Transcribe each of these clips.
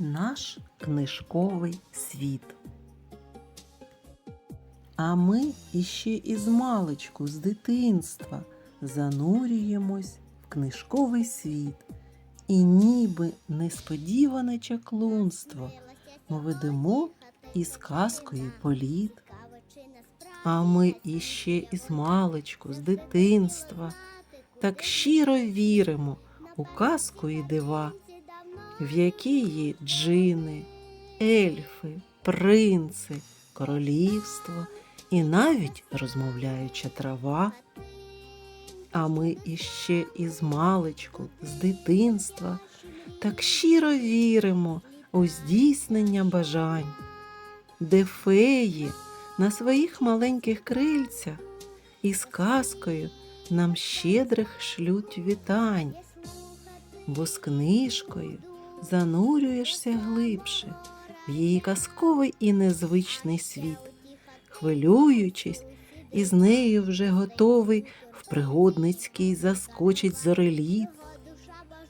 наш книжковий світ. А ми іще із маличку, з дитинства занурюємось в книжковий світ. І ніби несподіване чаклунство ми ведемо із казкою політ. А ми іще із маличку, з дитинства так щиро віримо у казку і дива, в якій є джини, ельфи, принци, королівство і навіть розмовляюча трава. А ми іще із маличку, з дитинства так щиро віримо у здійснення бажань, де феї на своїх маленьких крильцях із казкою нам щедрих шлють вітань, бо з книжкою занурюєшся глибше в її казковий і незвичний світ, хвилюючись, і з нею вже готовий в пригодницький заскочить зореліт.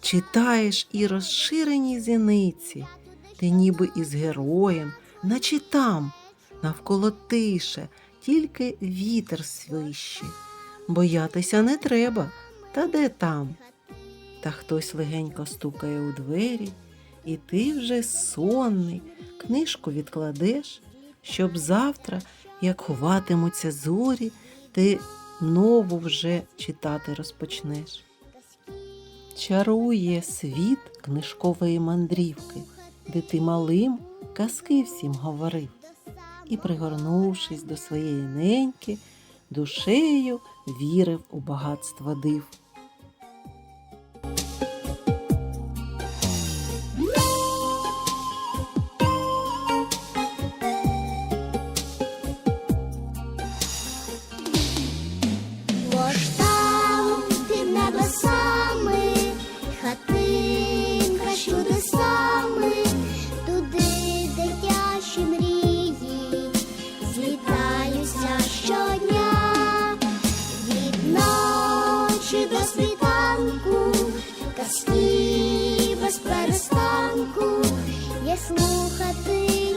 Читаєш і розширені зіниці, ти ніби із героєм, наче там, навколо тише, тільки вітер свище. Боятися не треба, та де там? Та хтось легенько стукає у двері, і ти вже сонний, книжку відкладеш, щоб завтра, як ховатимуться зорі, ти нову вже читати розпочнеш. Чарує світ книжкової мандрівки, де ти малим казки всім говорив, і, пригорнувшись до своєї неньки, душею вірив у багатство див. Ночі до світанку, казки без перестанку, я слухати